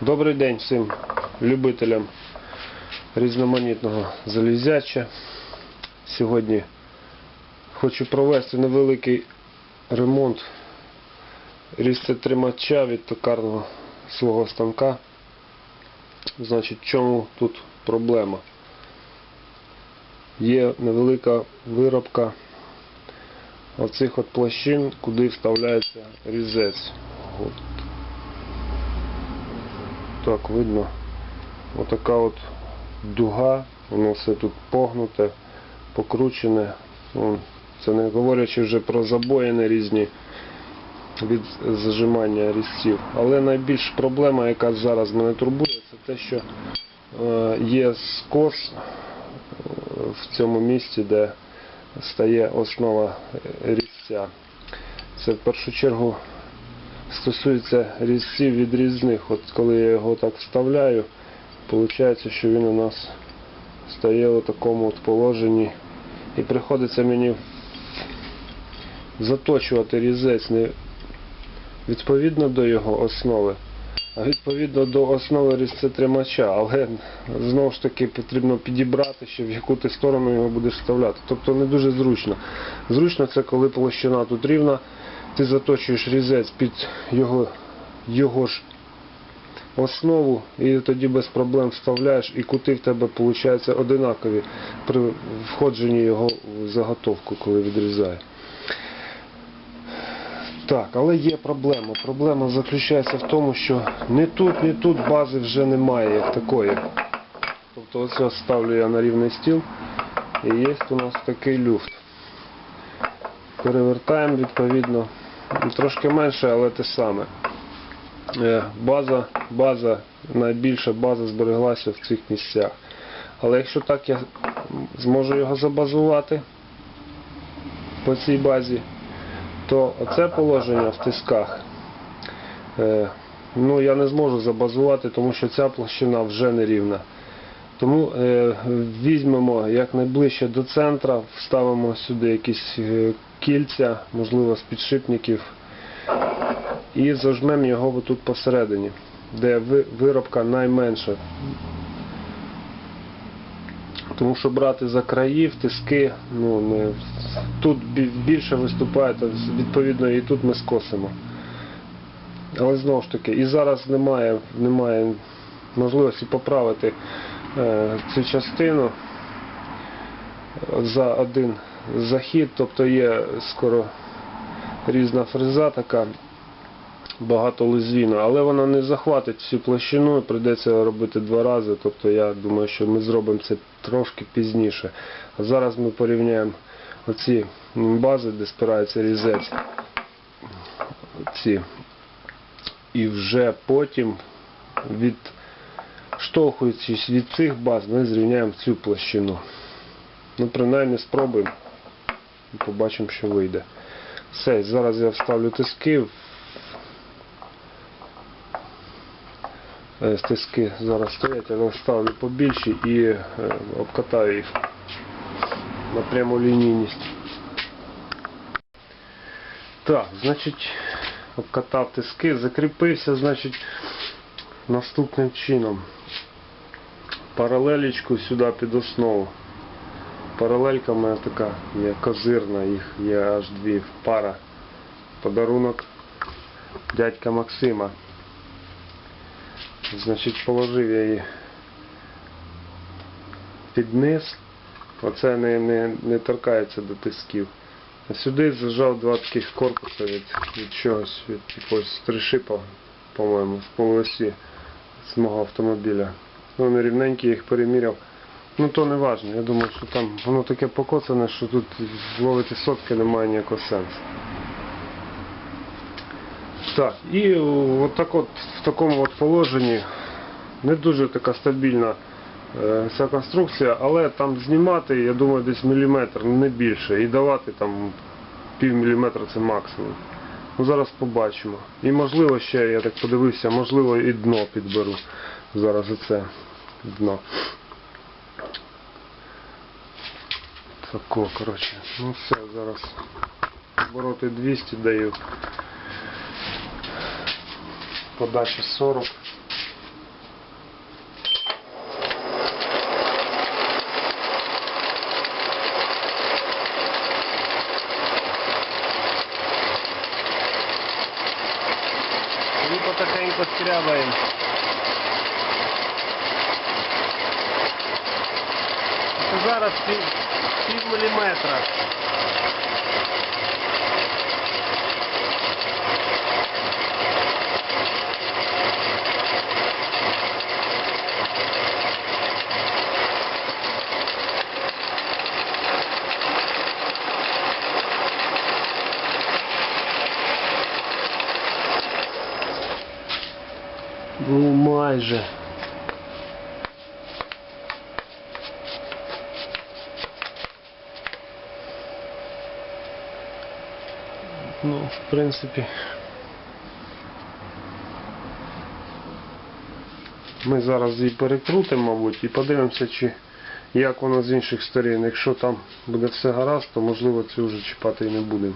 Добрий день всім любителям різноманітного залізяча. Сьогодні хочу провести невеликий ремонт різцетримача від токарного свого станка. Значить, в чому тут проблема? Є невелика виробка оцих от площин, куди вставляється різець. Так видно. Отака от дуга, воно все тут погнуте, покручене. Це не говорячи вже про забоїни різні від зажимання різців. Але найбільша проблема, яка зараз мене турбує, це те, що е, є скос е, в цьому місці, де стає основа різця. Це в першу чергу стосується різців відрізних. От коли я його так вставляю, виходить, що він у нас стає у такому от положенні. І приходиться мені заточувати різець не відповідно до його основи, а відповідно до основи різцетримача. Але знову ж таки потрібно підібрати, ще в яку ти сторону його будеш вставляти. Тобто не дуже зручно. Зручно це коли площина тут рівна, ти заточуєш різець під його, його ж основу і тоді без проблем вставляєш і кути в тебе виходять одинакові при входженні його в заготовку, коли відрізає. Так, але є проблема. Проблема заключається в тому, що не тут, не тут бази вже немає як такої. Тобто ось я ставлю я на рівний стіл і є у нас такий люфт. Перевертаємо відповідно. Трошки менше, але те саме. Е, База, база, найбільша база збереглася в цих місцях. Але якщо так я зможу його забазувати по цій базі, то оце положення в тисках е, ну, я не зможу забазувати, тому що ця площина вже не рівна. Тому е, візьмемо якнайближче до центра, вставимо сюди якісь е, кільця, можливо з підшипників, і зажмемо його тут посередині, де ви- виробка найменша. Тому що брати за країв, тиски, ну, не, тут більше виступає, то відповідно і тут ми скосимо. Але знову ж таки, і зараз немає, немає можливості поправити цю частину за один захід, тобто є скоро різна фреза така багатолезвійна, але вона не захватить всю площину, прийдеться робити два рази, тобто я думаю, що ми зробимо це трошки пізніше. А зараз ми порівняємо оці бази, де спирається різець, ці, і вже потім відштовхуючись від цих баз, ми зрівняємо цю площину. Ну, принаймні спробуємо і побачимо, що вийде. Все, зараз я вставлю тиски. Е, Тиски зараз стоять, але вставлю побільші і е, обкатаю їх на пряму лінійність. Так, значить, обкатав тиски, закріпився, значить, наступним чином. Паралелечку сюди під основу. Паралелька в мене така є козирна, їх є аж дві пара. Подарунок дядька Максима. Значить, положив я її під низ. Оце не, не, не торкається до тисків. А сюди зажав два таких корпуси від, від чогось, від якогось тришипа, по-моєму, з полосі з мого автомобіля. Вони рівненькі, їх переміряв. Ну то не важно. Я думаю, що там воно таке покоцане, що тут ловити сотки немає ніякого сенсу. Так, і от от в такому от положенні не дуже така стабільна е, ця конструкція, але там знімати, я думаю, десь міліметр, не більше, і давати там пів міліметра це максимум. Ну зараз побачимо. І можливо ще, я так подивився, можливо і дно підберу. Зараз оце дно. Тако, коротше. Ну все, зараз обороти 200 даю. Подача 40. потихеньку скрябаємо. Це зараз пів, пів міліметра. Ну майже. Ну, в принципі. Ми зараз її перекрутимо, мабуть, і подивимося, чи як воно з інших сторін. Якщо там буде все гаразд, то можливо цю вже чіпати і не будемо.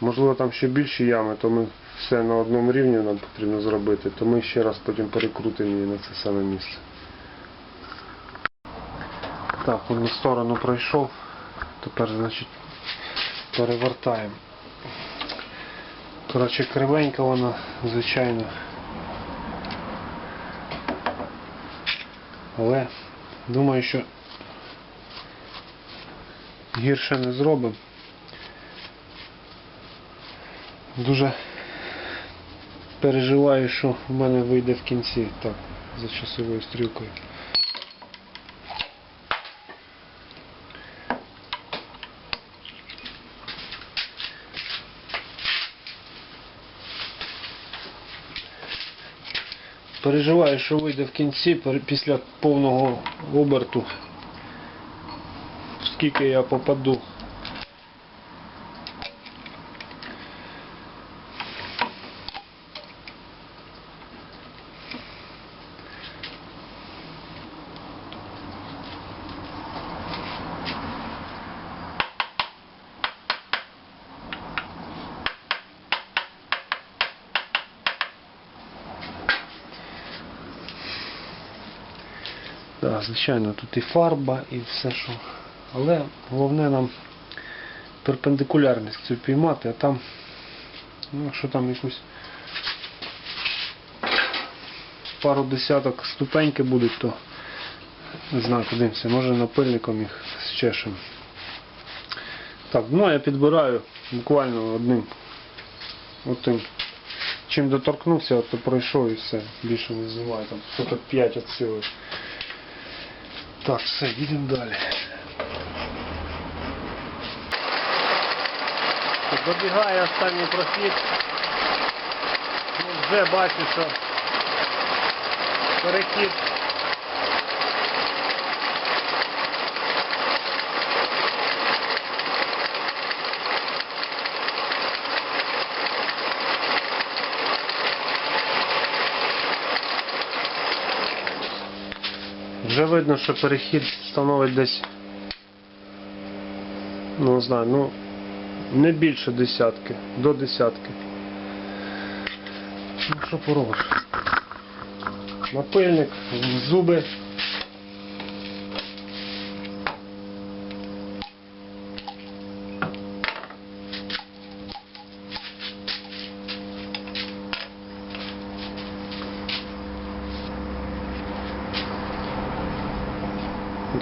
Можливо там ще більші ями, то ми все на одному рівні нам потрібно зробити, то ми ще раз потім перекрутимо її на це саме місце. Так, на сторону пройшов. Тепер, значить, перевертаємо. Коротше, кривенька вона, звичайно. Але думаю, що гірше не зробимо. Дуже переживаю, що в мене вийде в кінці. Так, за часовою стрілкою. Переживаю, що вийде в кінці після повного оберту. Скільки я попаду. Звичайно, тут і фарба, і все що. Але головне нам перпендикулярність цю піймати, а там, ну, якщо там якусь пару десяток ступеньки будуть, то не знаю, подивимося, може напильником їх зчешемо. Так, ну я підбираю буквально одним отим. Чим доторкнувся, то пройшов і все. Більше не зливаю. Там соток 5 від сили. Так, все, їдемо далі. Добігає останній прохід. Вже бачу, що перехід Вже видно, що перехід становить десь, ну не знаю, ну не більше десятки, до десятки. Ну що поробиш? Напильник, зуби.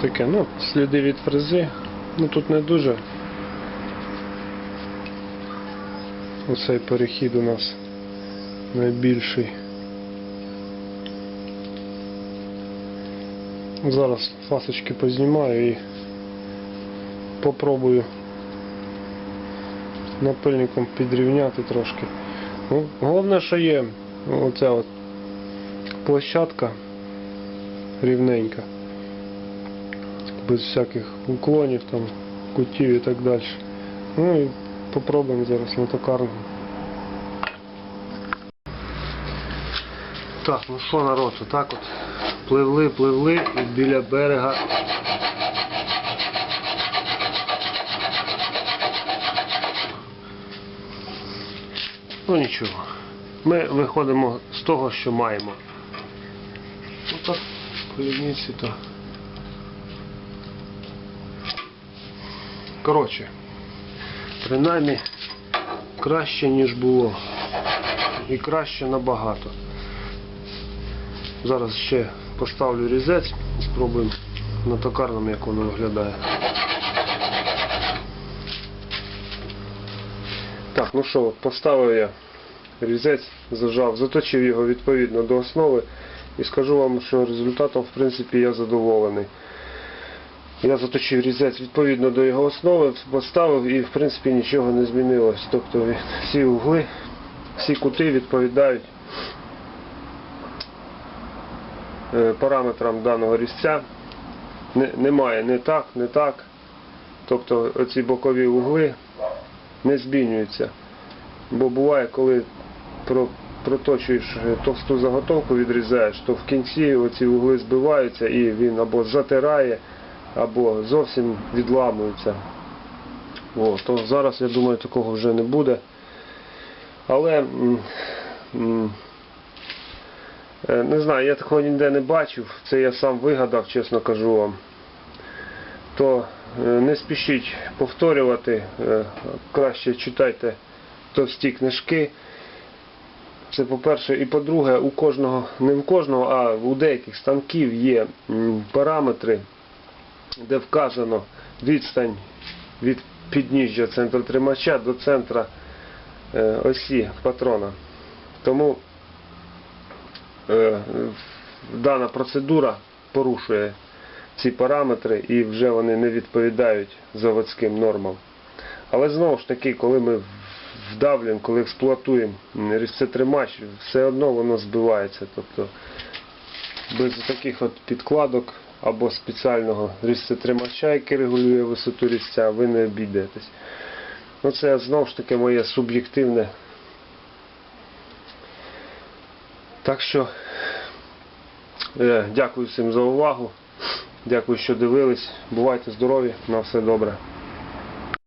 Таке, ну, сліди від фрези. Ну тут не дуже. Оцей перехід у нас найбільший. Зараз фасочки познімаю і попробую напильником підрівняти трошки. Ну, головне, що є оця от площадка рівненька без всяких уклонів, там, кутів і так далі. Ну і попробуємо зараз на токарну. Так, ну що народ, отак от пливли, пливли і біля берега. Ну нічого. Ми виходимо з того, що маємо. Ну так, по лінійці то. Коротше, принаймні краще, ніж було. і краще набагато. Зараз ще поставлю різець, спробуємо на токарному, як воно виглядає. Так, ну що, поставив я різець, зажав, заточив його відповідно до основи і скажу вам, що результатом в принципі я задоволений. Я заточив різець відповідно до його основи, поставив і в принципі нічого не змінилось. Тобто всі угли, всі кути відповідають е, параметрам даного різця. Не- Немає не так, не так. Тобто оці бокові угли не змінюються. Бо буває, коли про- проточуєш товсту заготовку, відрізаєш, то в кінці оці угли збиваються і він або затирає, або зовсім відламується. О, то зараз, я думаю, такого вже не буде. Але е, не знаю, я такого ніде не бачив, це я сам вигадав, чесно кажу вам. То е, не спішіть повторювати, е, краще читайте товсті книжки. Це по-перше, і по-друге, у кожного, не у кожного, а у деяких станків є параметри, де вказано відстань від підніжжя центротримача до центра е, осі патрона. Тому е, дана процедура порушує ці параметри і вже вони не відповідають заводським нормам. Але знову ж таки, коли ми вдавлюємо, коли експлуатуємо різцетримач, все одно воно збивається. Тобто без таких от підкладок або спеціального різцетримача, який регулює висоту різця, ви не обійдетесь. Ну це знову ж таки моє суб'єктивне. Так що е, дякую всім за увагу. Дякую, що дивились. Бувайте здорові, на все добре.